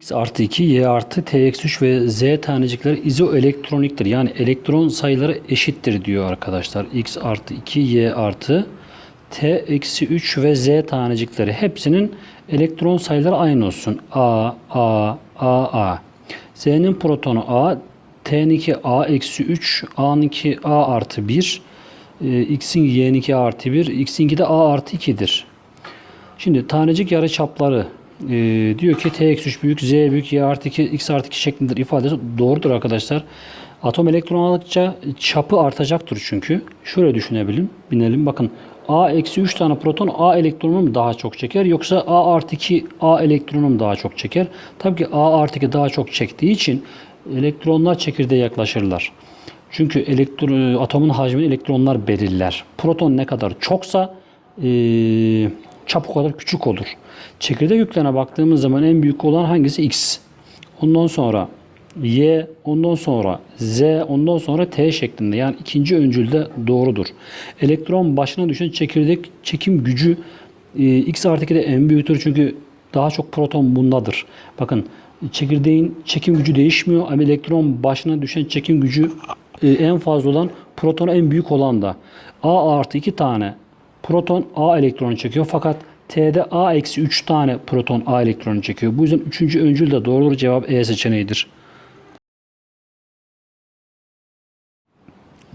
X artı 2, Y artı T eksi 3 ve Z tanecikleri izoelektroniktir. Yani elektron sayıları eşittir diyor arkadaşlar. X artı 2, Y artı T eksi 3 ve Z tanecikleri. Hepsinin elektron sayıları aynı olsun. A, A, A, A. Z'nin protonu A, T'ninki A eksi 3, A'ninki A artı 1, e, X'in Y'ninki A artı 1, X'inki de A artı 2'dir. Şimdi tanecik yarıçapları e, diyor ki T eksi 3 büyük, Z büyük, Y artı 2, X artı 2 şeklindedir ifadesi doğrudur arkadaşlar. Atom elektron aldıkça çapı artacaktır çünkü. Şöyle düşünebilirim, binelim. Bakın A eksi 3 tane proton A elektronunu mu daha çok çeker yoksa A artı 2 A elektronunu mu daha çok çeker? Tabii ki A artı 2 daha çok çektiği için elektronlar çekirdeğe yaklaşırlar. Çünkü elektron, atomun hacmini elektronlar belirler. Proton ne kadar çoksa eee çap o kadar küçük olur. Çekirdek yüklerine baktığımız zaman en büyük olan hangisi? X. Ondan sonra Y, ondan sonra Z, ondan sonra T şeklinde. Yani ikinci öncülde doğrudur. Elektron başına düşen çekirdek çekim gücü e, X artı 2'de en büyüktür. Çünkü daha çok proton bundadır. Bakın çekirdeğin çekim gücü değişmiyor ama elektron başına düşen çekim gücü e, en fazla olan proton en büyük olan da. A artı 2 tane proton A elektronu çekiyor fakat T'de A eksi 3 tane proton A elektronu çekiyor. Bu yüzden üçüncü öncül de doğrudur cevap E seçeneğidir.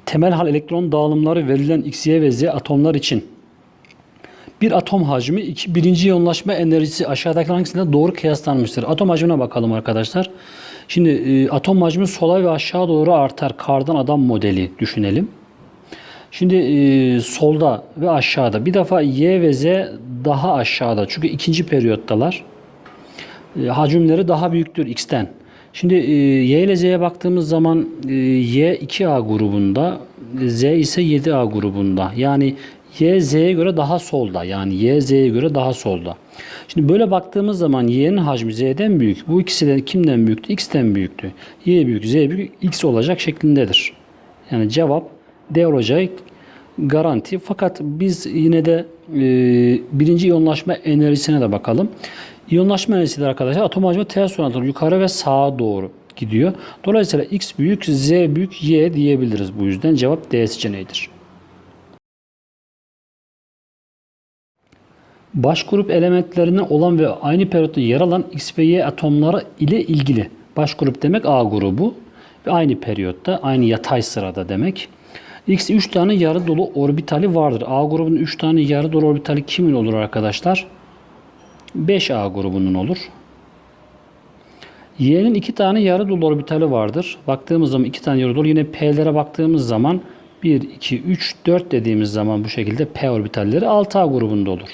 Temel hal elektron dağılımları verilen X, Y ve Z atomlar için bir atom hacmi iki, birinci yoğunlaşma enerjisi aşağıdaki hangisinde doğru kıyaslanmıştır? Atom hacmine bakalım arkadaşlar. Şimdi e, atom hacmi sola ve aşağı doğru artar. Kardan adam modeli düşünelim. Şimdi e, solda ve aşağıda bir defa Y ve Z daha aşağıda. Çünkü ikinci periyottalar. E, hacimleri daha büyüktür X'ten. Şimdi e, Y ile Z'ye baktığımız zaman e, Y 2A grubunda, Z ise 7A grubunda. Yani Y Z'ye göre daha solda. Yani Y Z'ye göre daha solda. Şimdi böyle baktığımız zaman Y'nin hacmi Z'den büyük. Bu ikisi de kimden büyüktü? X'ten büyüktü. Y büyük, Z büyük, X olacak şeklindedir. Yani cevap D olacak garanti. Fakat biz yine de e, birinci iyonlaşma enerjisine de bakalım. İyonlaşma enerjisi de arkadaşlar atom hacmi ters orantılı yukarı ve sağa doğru gidiyor. Dolayısıyla X büyük, Z büyük, Y diyebiliriz bu yüzden. Cevap D seçeneğidir. Baş grup elementlerine olan ve aynı periyotta yer alan X ve Y atomları ile ilgili. Baş grup demek A grubu ve aynı periyotta, aynı yatay sırada demek. X 3 tane yarı dolu orbitali vardır. A grubunun 3 tane yarı dolu orbitali kimin olur arkadaşlar? 5A grubunun olur. Y'nin 2 tane yarı dolu orbitali vardır. Baktığımız zaman 2 tane yarı dolu. Yine P'lere baktığımız zaman 1, 2, 3, 4 dediğimiz zaman bu şekilde P orbitalleri 6A grubunda olur.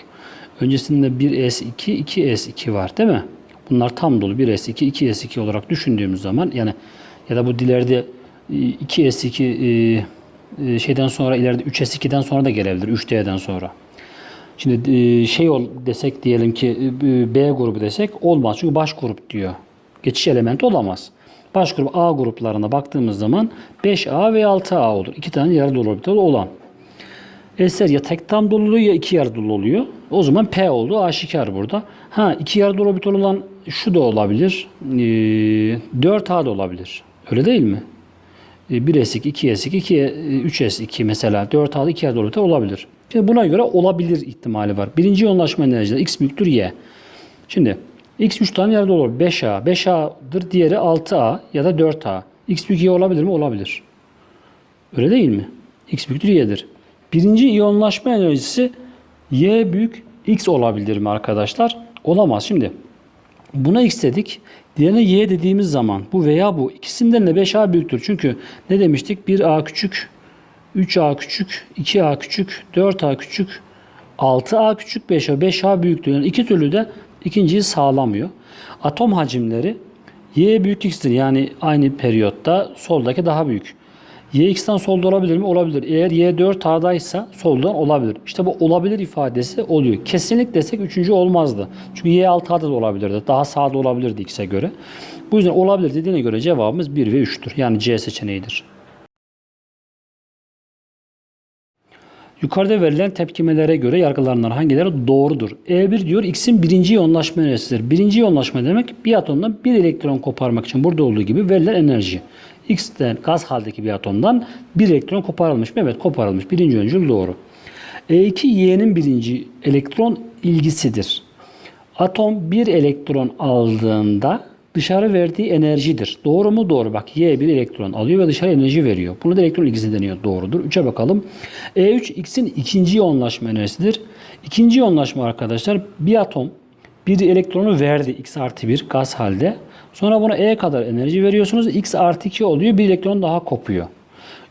Öncesinde 1S2, 2S2 var değil mi? Bunlar tam dolu 1S2, 2S2 olarak düşündüğümüz zaman yani ya da bu dilerde 2S2 e, şeyden sonra ileride 3S2'den sonra da gelebilir. 3D'den sonra. Şimdi e, şey ol desek diyelim ki e, B grubu desek olmaz. Çünkü baş grup diyor. Geçiş elementi olamaz. Baş grup A gruplarına baktığımız zaman 5A ve 6A olur. İki tane yarı dolu orbital olan. Eser ya tek tam dolu ya iki yarı dolu oluyor. O zaman P oldu. Aşikar burada. Ha iki yarı dolu orbital olan şu da olabilir. E, 4A da olabilir. Öyle değil mi? 1S2, 2S2, 2, 3S2 mesela 4A'lı 2 yarı dolu olabilir. Şimdi buna göre olabilir ihtimali var. Birinci yoğunlaşma enerjisi X büyüktür Y. Şimdi X 3 tane yarı olur. 5A. 5A'dır. Diğeri 6A ya da 4A. X büyük Y olabilir mi? Olabilir. Öyle değil mi? X büyüktür Y'dir. Birinci iyonlaşma enerjisi Y büyük X olabilir mi arkadaşlar? Olamaz. Şimdi buna X dedik. Diğerine Y dediğimiz zaman bu veya bu ikisinden de 5A büyüktür. Çünkü ne demiştik? 1A küçük, 3A küçük, 2A küçük, 4A küçük, 6A küçük, 5A. 5A büyüktür. Yani iki türlü de ikinciyi sağlamıyor. Atom hacimleri Y büyük X'tir. Yani aynı periyotta soldaki daha büyük. Y X'ten solda olabilir mi? Olabilir. Eğer Y 4A'daysa soldan olabilir. İşte bu olabilir ifadesi oluyor. Kesinlik desek üçüncü olmazdı. Çünkü Y 6A'da da olabilirdi. Daha sağda olabilirdi X'e göre. Bu yüzden olabilir dediğine göre cevabımız 1 ve 3'tür. Yani C seçeneğidir. Yukarıda verilen tepkimelere göre yargılanan hangileri doğrudur? E1 diyor X'in birinci iyonlaşma enerjisidir. Birinci iyonlaşma demek bir atomdan bir elektron koparmak için burada olduğu gibi verilen enerji. X'ten gaz haldeki bir atomdan bir elektron koparılmış mı? Evet koparılmış. Birinci öncül doğru. E2 Y'nin birinci elektron ilgisidir. Atom bir elektron aldığında dışarı verdiği enerjidir. Doğru mu? Doğru. Bak Y bir elektron alıyor ve dışarı enerji veriyor. Buna da elektron ilgisi deniyor. Doğrudur. 3'e bakalım. E3 X'in ikinci iyonlaşma enerjisidir. İkinci iyonlaşma arkadaşlar bir atom bir elektronu verdi X artı 1 gaz halde. Sonra buna E kadar enerji veriyorsunuz. X artı 2 oluyor. Bir elektron daha kopuyor.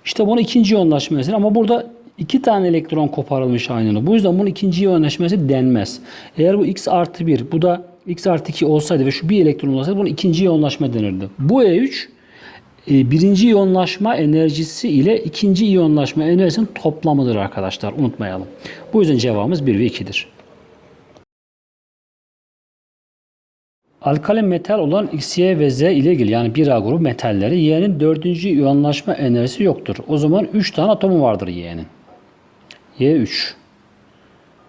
İşte bunu ikinci enerjisi. Ama burada iki tane elektron koparılmış aynını. Bu yüzden bunun ikinci iyonlaşması denmez. Eğer bu X artı 1 bu da X artı 2 olsaydı ve şu bir elektron olsaydı bunun ikinci iyonlaşma denirdi. Bu E3 e, birinci iyonlaşma enerjisi ile ikinci iyonlaşma enerjisinin toplamıdır arkadaşlar. Unutmayalım. Bu yüzden cevabımız 1 ve 2'dir. Alkali metal olan X, Y ve Z ile ilgili yani 1A grubu metalleri Y'nin dördüncü iyonlaşma enerjisi yoktur. O zaman 3 tane atomu vardır Y'nin. Y3.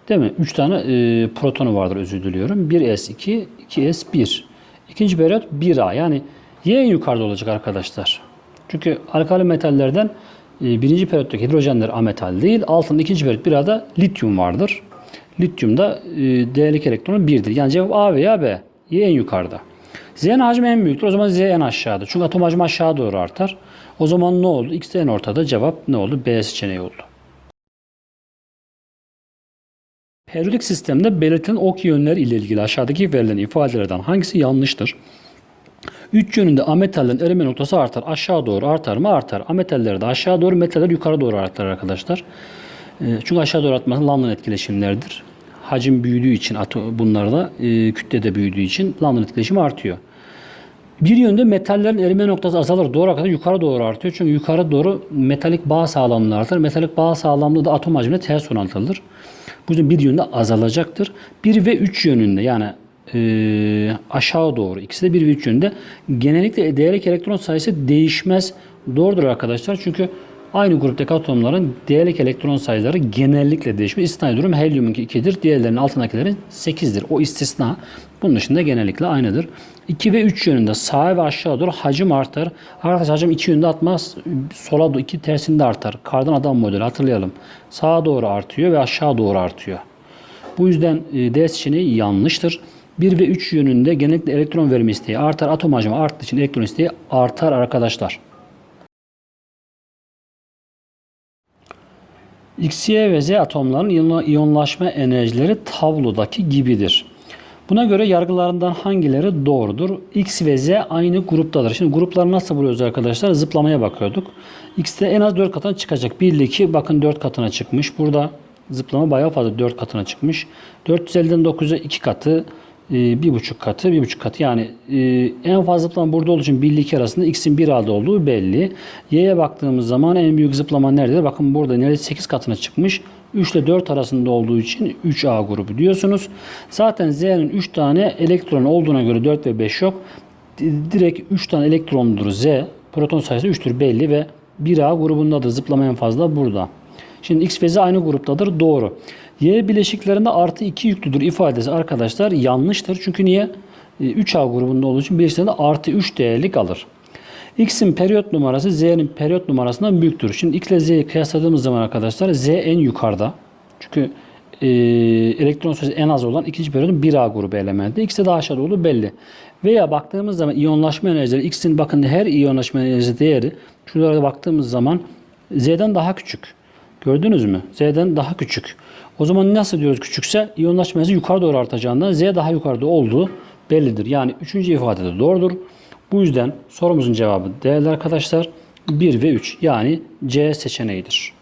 Değil mi? 3 tane e, protonu vardır özür diliyorum. 1S2, 2S1. İkinci periyot 1A. Yani Y en yukarıda olacak arkadaşlar. Çünkü alkali metallerden e, birinci periyottaki hidrojenler ametal değil. Altında ikinci periyot 1A'da lityum vardır. Lityumda e, değerlik elektronu 1'dir. Yani cevap A veya B. Y en yukarıda. Z'nin hacmi en büyüktür. O zaman Z en aşağıda. Çünkü atom hacmi aşağı doğru artar. O zaman ne oldu? X en ortada. Cevap ne oldu? B seçeneği oldu. Periyodik sistemde belirtilen ok yönleri ile ilgili aşağıdaki verilen ifadelerden hangisi yanlıştır? Üç yönünde ametallerin erime noktası artar. Aşağı doğru artar mı? Artar. Ametalleri de aşağı doğru, metaller yukarı doğru artar arkadaşlar. Ee, Çünkü aşağı doğru artması London etkileşimlerdir. Hacim büyüdüğü için bunlarda e, kütle de büyüdüğü için London etkileşimi artıyor. Bir yönde metallerin erime noktası azalır. Doğru kadar yukarı doğru artıyor. Çünkü yukarı doğru metalik bağ sağlamlığı artar. Metalik bağ sağlamlığı da atom hacmine ters orantılıdır. Bu yüzden bir yönde azalacaktır. 1 ve 3 yönünde yani e, aşağı doğru ikisi de 1 ve 3 yönünde genellikle değerlik elektron sayısı değişmez. Doğrudur arkadaşlar. Çünkü aynı gruptaki atomların değerlik elektron sayıları genellikle değişmez. İstisnai durum helyumun 2'dir. Diğerlerinin altındakilerin 8'dir. O istisna. Bunun dışında genellikle aynıdır. 2 ve 3 yönünde sağa ve aşağı doğru hacim artar. Arkadaşlar hacim iki yönde atmaz. Sola doğru iki tersinde artar. Kardan adam modeli hatırlayalım. Sağa doğru artıyor ve aşağı doğru artıyor. Bu yüzden e, D seçeneği yanlıştır. 1 ve 3 yönünde genellikle elektron verme isteği artar. Atom hacmi arttığı için elektron isteği artar arkadaşlar. X, ve Z atomların iyon- iyonlaşma enerjileri tablodaki gibidir. Buna göre yargılarından hangileri doğrudur? X ve Z aynı gruptadır. Şimdi grupları nasıl buluyoruz arkadaşlar? Zıplamaya bakıyorduk. X'te en az 4 katına çıkacak. 1 ile 2 bakın 4 katına çıkmış. Burada zıplama bayağı fazla 4 katına çıkmış. 450'den 9'a 2 katı, e, 1,5 katı, 1,5 katı. Yani e, en fazla zıplama burada olduğu için 1 ile 2 arasında X'in 1 aldı olduğu belli. Y'ye baktığımız zaman en büyük zıplama nerede? Bakın burada neredeyse 8 katına çıkmış. 3 ile 4 arasında olduğu için 3A grubu diyorsunuz. Zaten Z'nin 3 tane elektron olduğuna göre 4 ve 5 yok. Di- Direkt 3 tane elektrondur Z. Proton sayısı 3'tür belli ve 1A grubundadır. Zıplama en fazla burada. Şimdi X ve Z aynı gruptadır. Doğru. Y bileşiklerinde artı 2 yüklüdür ifadesi arkadaşlar yanlıştır. Çünkü niye? E, 3A grubunda olduğu için bileşiklerinde artı 3 değerlik alır. X'in periyot numarası Z'nin periyot numarasından büyüktür. Şimdi X ile Z'yi kıyasladığımız zaman arkadaşlar Z en yukarıda. Çünkü e, elektron sayısı en az olan ikinci periyodun 1A grubu elementi. X'e daha aşağıda olduğu belli. Veya baktığımız zaman iyonlaşma enerjileri X'in bakın her iyonlaşma enerjisi değeri şuralara baktığımız zaman Z'den daha küçük. Gördünüz mü? Z'den daha küçük. O zaman nasıl diyoruz küçükse iyonlaşma enerjisi yukarı doğru artacağından Z daha yukarıda olduğu bellidir. Yani üçüncü ifade de doğrudur. Bu yüzden sorumuzun cevabı değerli arkadaşlar 1 ve 3 yani C seçeneğidir.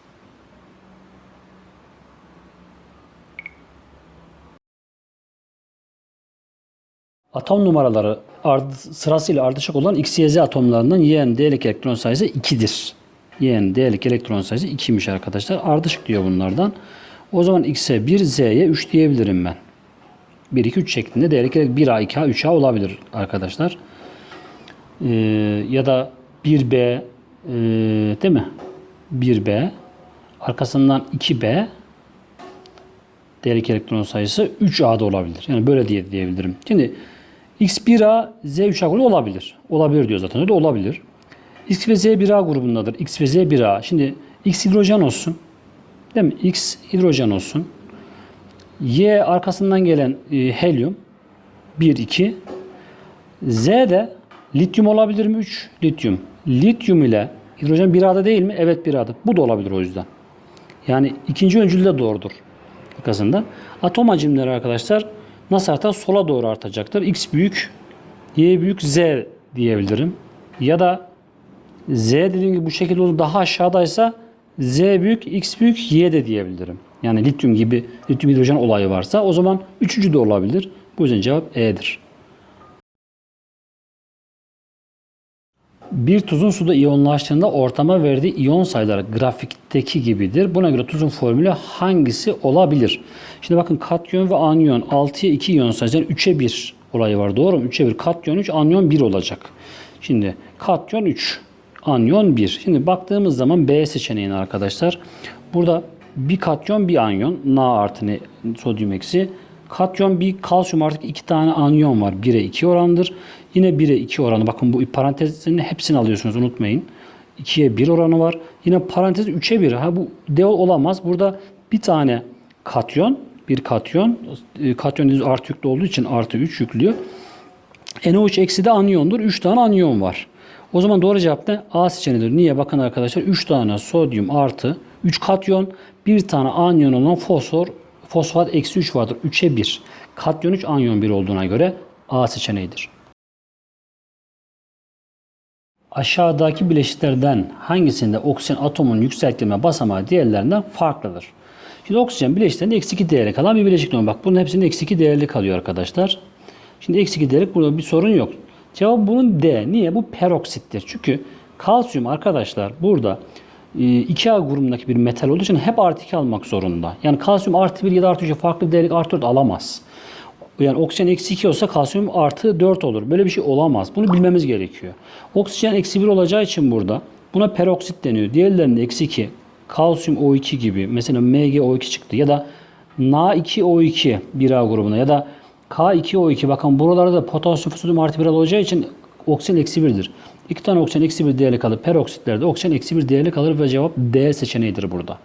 Atom numaraları ard, sırasıyla ardışık olan X, Y, Z atomlarından Y'nin değerlik elektron sayısı 2'dir. Y'nin değerlik elektron sayısı 2'ymiş arkadaşlar. Ardışık diyor bunlardan. O zaman X'e 1, Z'ye 3 diyebilirim ben. 1, 2, 3 şeklinde değerlik elektron 1A, 2A, 3A olabilir arkadaşlar. Ee, ya da 1B e, değil mi? 1B arkasından 2B değerlik elektron sayısı 3A da olabilir. Yani böyle diye diyebilirim. Şimdi X1A, Z3A grubu olabilir. Olabilir diyor zaten. Öyle olabilir. X ve Z 1A grubundadır. X ve Z 1A. Şimdi X hidrojen olsun. Değil mi? X hidrojen olsun. Y arkasından gelen e, helyum 1 2 Z de lityum olabilir mi? 3 lityum. Lityum ile hidrojen bir A'da değil mi? Evet bir A'da. Bu da olabilir o yüzden. Yani ikinci öncül de doğrudur. Arkasında. Atom hacimleri arkadaşlar nasıl artar? Sola doğru artacaktır. X büyük, Y büyük, Z diyebilirim. Ya da Z dediğim gibi bu şekilde olur. Daha aşağıdaysa Z büyük, X büyük, Y de diyebilirim. Yani lityum gibi lityum hidrojen olayı varsa o zaman üçüncü de olabilir. Bu yüzden cevap E'dir. Bir tuzun suda iyonlaştığında ortama verdiği iyon sayıları grafikteki gibidir. Buna göre tuzun formülü hangisi olabilir? Şimdi bakın katyon ve anyon 6'ya 2 iyon sayısı yani 3'e 1 olayı var. Doğru mu? 3'e 1. Katyon 3, anyon 1 olacak. Şimdi katyon 3, anyon 1. Şimdi baktığımız zaman B seçeneğine arkadaşlar. Burada bir katyon bir anyon. Na artı ne? Sodyum eksi. Katyon bir kalsiyum artık iki tane anyon var. 1'e 2 orandır. Yine 1'e 2 oranı. Bakın bu parantezin hepsini alıyorsunuz unutmayın. 2'ye 1 oranı var. Yine parantez 3'e 1. Ha bu deol olamaz. Burada bir tane katyon, bir katyon, e, katyon dediğimiz artı yüklü olduğu için artı 3 yüklüyor. NO3 eksi de anyondur. 3 tane anyon var. O zaman doğru cevap ne? A seçeneğidir. Niye? Bakın arkadaşlar 3 tane sodyum artı 3 katyon, bir tane anyon olan fosfor, fosfat eksi 3 vardır. 3'e 1. Katyon 3, anyon 1 olduğuna göre A seçeneğidir. Aşağıdaki bileşiklerden hangisinde oksijen atomunun yükseltme basamağı diğerlerinden farklıdır? Şimdi oksijen bileşiklerinde eksi 2 değerli kalan bir bileşik normal. Bak bunun hepsinde eksi 2 değerli kalıyor arkadaşlar. Şimdi eksi 2 değerlik burada bir sorun yok. Cevap bunun D. Niye? Bu peroksittir. Çünkü kalsiyum arkadaşlar burada 2A grubundaki bir metal olduğu için hep artı 2 almak zorunda. Yani kalsiyum artı 1 ya da artı 3 farklı bir değerlik artı 4 alamaz. Yani oksijen eksi 2 olsa kalsiyum artı 4 olur. Böyle bir şey olamaz. Bunu bilmemiz gerekiyor. Oksijen eksi 1 olacağı için burada buna peroksit deniyor. Diğerlerinde eksi 2. Kalsiyum O2 gibi. Mesela MgO2 çıktı. Ya da Na2O2 1A grubuna. Ya da K2O2. Bakın buralarda da potasyum sodyum artı 1 olacağı için oksijen eksi 1'dir. İki tane oksijen eksi 1 değerli kalır. Peroksitlerde oksijen eksi 1 değerli kalır ve cevap D seçeneğidir burada.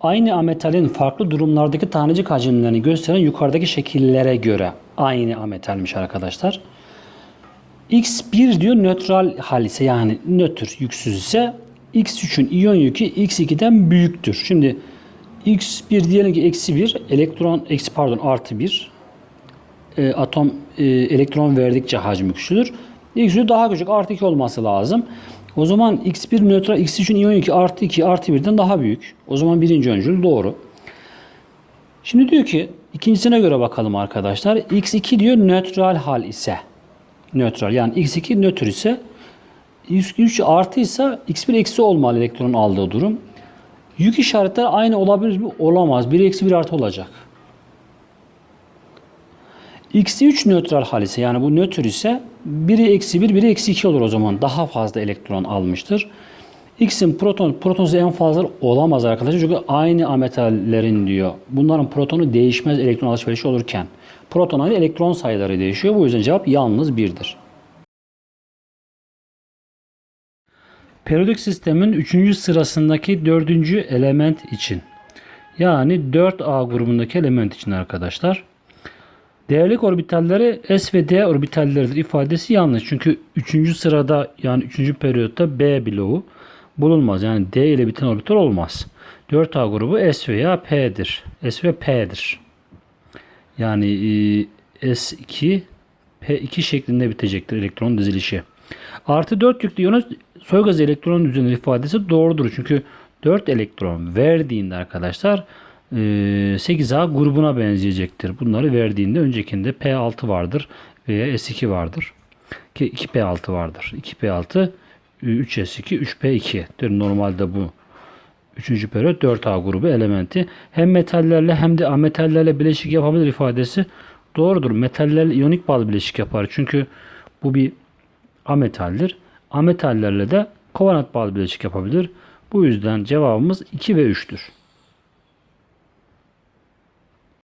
Aynı ametalin farklı durumlardaki tanecik hacimlerini gösteren yukarıdaki şekillere göre aynı ametalmiş arkadaşlar. X1 diyor nötral hal ise yani nötr yüksüz ise X3'ün iyon yükü X2'den büyüktür. Şimdi X1 diyelim ki eksi 1 elektron eksi pardon artı 1 e, atom e, elektron verdikçe hacmi küçülür. X3 daha küçük artı 2 olması lazım. O zaman X1 nötral X3'ün iyon yükü artı 2 artı 1'den daha büyük. O zaman birinci öncül doğru. Şimdi diyor ki ikincisine göre bakalım arkadaşlar. X2 diyor nötral hal ise. Nötral yani X2 nötr ise X3 artı ise X1 eksi olmalı elektronun aldığı durum. Yük işaretleri aynı olabilir mi? Olamaz. 1 eksi 1 artı olacak. X3 nötral hal ise yani bu nötr ise 1'i eksi 1, 1'i eksi 2 olur o zaman. Daha fazla elektron almıştır. X'in proton, protonu en fazla olamaz arkadaşlar. Çünkü aynı ametallerin diyor. Bunların protonu değişmez elektron alışverişi olurken. Proton aynı elektron sayıları değişiyor. Bu yüzden cevap yalnız 1'dir. Periyodik sistemin 3. sırasındaki 4. element için. Yani 4A grubundaki element için arkadaşlar. Değerlik orbitalleri S ve D orbitalleridir ifadesi yanlış. Çünkü 3. sırada yani 3. periyotta B bloğu bulunmaz. Yani D ile biten orbital olmaz. 4A grubu S veya P'dir. S ve P'dir. Yani e, S2 P2 şeklinde bitecektir elektron dizilişi. Artı 4 yüklü iyonun soy gazı elektron düzeni ifadesi doğrudur. Çünkü 4 elektron verdiğinde arkadaşlar 8A grubuna benzeyecektir. Bunları verdiğinde öncekinde P6 vardır veya S2 vardır. Ki 2P6 vardır. 2P6 3S2 3P2. Normalde bu 3. periyot 4A grubu elementi hem metallerle hem de ametallerle bileşik yapabilir ifadesi doğrudur. Metallerle iyonik bağlı bileşik yapar. Çünkü bu bir ametaldir. Ametallerle de kovalent bağlı bileşik yapabilir. Bu yüzden cevabımız 2 ve 3'tür.